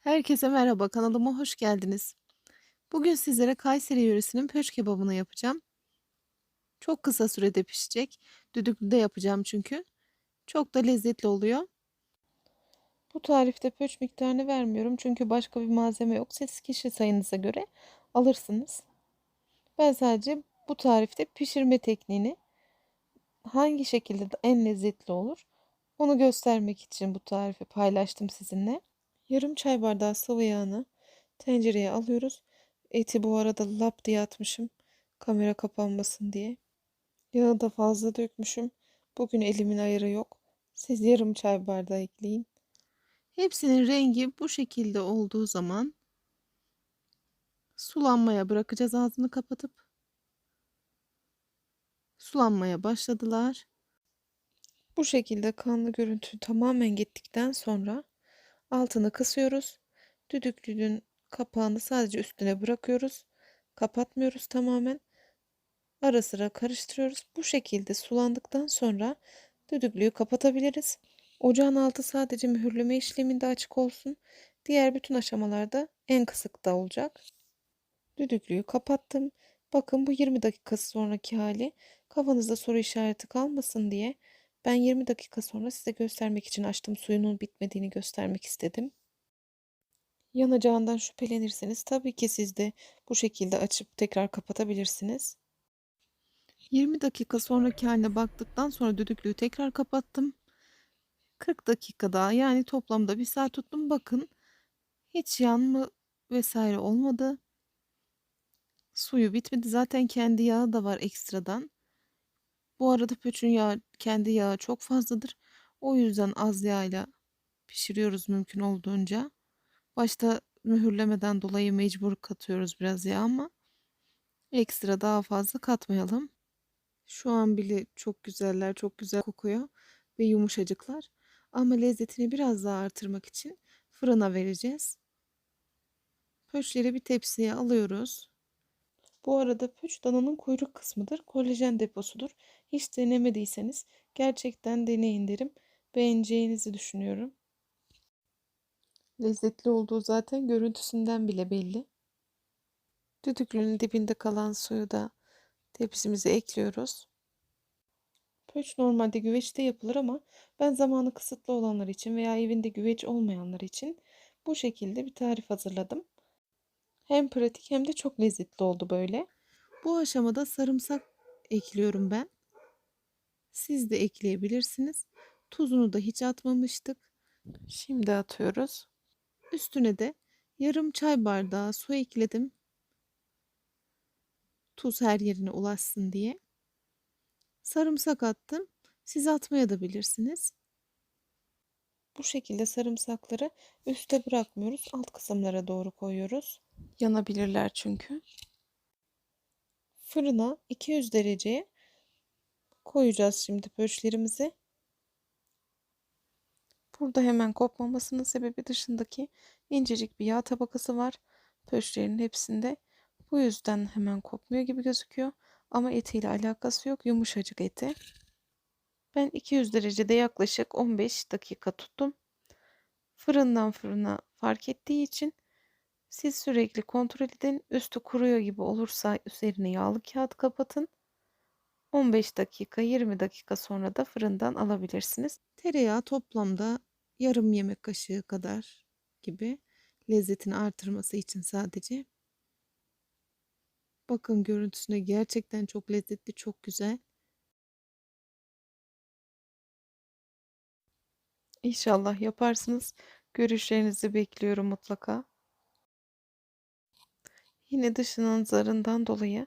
Herkese merhaba, kanalıma hoş geldiniz. Bugün sizlere Kayseri yöresinin pöç kebabını yapacağım. Çok kısa sürede pişecek. Düdüklüde yapacağım çünkü. Çok da lezzetli oluyor. Bu tarifte pöç miktarını vermiyorum çünkü başka bir malzeme yok. Siz kişi sayınıza göre alırsınız. Ben sadece bu tarifte pişirme tekniğini hangi şekilde en lezzetli olur onu göstermek için bu tarifi paylaştım sizinle. Yarım çay bardağı sıvı yağını tencereye alıyoruz. Eti bu arada lap diye atmışım. Kamera kapanmasın diye. Yağı da fazla dökmüşüm. Bugün elimin ayarı yok. Siz yarım çay bardağı ekleyin. Hepsinin rengi bu şekilde olduğu zaman sulanmaya bırakacağız ağzını kapatıp. Sulanmaya başladılar. Bu şekilde kanlı görüntü tamamen gittikten sonra altını kısıyoruz. Düdüklünün kapağını sadece üstüne bırakıyoruz. Kapatmıyoruz tamamen. Ara sıra karıştırıyoruz. Bu şekilde sulandıktan sonra düdüklüyü kapatabiliriz. Ocağın altı sadece mühürleme işleminde açık olsun. Diğer bütün aşamalarda en kısıkta olacak. Düdüklüyü kapattım. Bakın bu 20 dakika sonraki hali. Kafanızda soru işareti kalmasın diye ben 20 dakika sonra size göstermek için açtım. Suyunun bitmediğini göstermek istedim. Yanacağından şüphelenirseniz tabii ki siz de bu şekilde açıp tekrar kapatabilirsiniz. 20 dakika sonraki haline baktıktan sonra düdüklüyü tekrar kapattım. 40 dakika daha yani toplamda bir saat tuttum. Bakın hiç yanma vesaire olmadı. Suyu bitmedi. Zaten kendi yağı da var ekstradan. Bu arada pöçün yağı, kendi yağı çok fazladır. O yüzden az yağıyla pişiriyoruz mümkün olduğunca. Başta mühürlemeden dolayı mecbur katıyoruz biraz yağ ama ekstra daha fazla katmayalım. Şu an bile çok güzeller, çok güzel kokuyor ve yumuşacıklar. Ama lezzetini biraz daha artırmak için fırına vereceğiz. Pöçleri bir tepsiye alıyoruz. Bu arada pöç dananın kuyruk kısmıdır. Kolajen deposudur. Hiç denemediyseniz gerçekten deneyin derim. Beğeneceğinizi düşünüyorum. Lezzetli olduğu zaten görüntüsünden bile belli. Düdüklünün dibinde kalan suyu da tepsimize ekliyoruz. Pöç normalde güveçte yapılır ama ben zamanı kısıtlı olanlar için veya evinde güveç olmayanlar için bu şekilde bir tarif hazırladım. Hem pratik hem de çok lezzetli oldu böyle. Bu aşamada sarımsak ekliyorum ben. Siz de ekleyebilirsiniz. Tuzunu da hiç atmamıştık. Şimdi atıyoruz. Üstüne de yarım çay bardağı su ekledim. Tuz her yerine ulaşsın diye. Sarımsak attım. Siz atmaya da bilirsiniz. Bu şekilde sarımsakları üste bırakmıyoruz. Alt kısımlara doğru koyuyoruz. Yanabilirler çünkü. Fırına 200 dereceye koyacağız şimdi pöçlerimizi. Burada hemen kopmamasının sebebi dışındaki incecik bir yağ tabakası var. Pöçlerin hepsinde. Bu yüzden hemen kopmuyor gibi gözüküyor. Ama etiyle alakası yok. Yumuşacık eti. Ben 200 derecede yaklaşık 15 dakika tuttum. Fırından fırına fark ettiği için siz sürekli kontrol edin. Üstü kuruyor gibi olursa üzerine yağlı kağıt kapatın. 15 dakika 20 dakika sonra da fırından alabilirsiniz. Tereyağı toplamda yarım yemek kaşığı kadar gibi lezzetini artırması için sadece. Bakın görüntüsüne gerçekten çok lezzetli, çok güzel. İnşallah yaparsınız. Görüşlerinizi bekliyorum mutlaka. Yine dışının zarından dolayı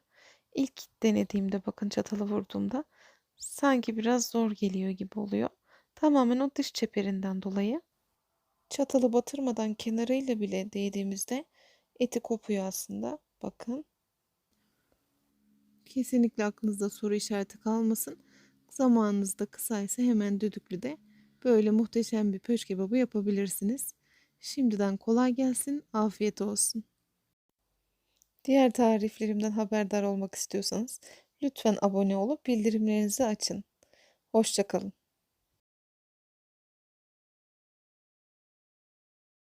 ilk denediğimde bakın çatalı vurduğumda sanki biraz zor geliyor gibi oluyor. Tamamen o dış çeperinden dolayı. Çatalı batırmadan kenarıyla bile değdiğimizde eti kopuyor aslında. Bakın. Kesinlikle aklınızda soru işareti kalmasın. Zamanınız da kısaysa hemen düdüklüde böyle muhteşem bir pöç kebabı yapabilirsiniz. Şimdiden kolay gelsin, afiyet olsun. Diğer tariflerimden haberdar olmak istiyorsanız lütfen abone olup bildirimlerinizi açın. Hoşçakalın.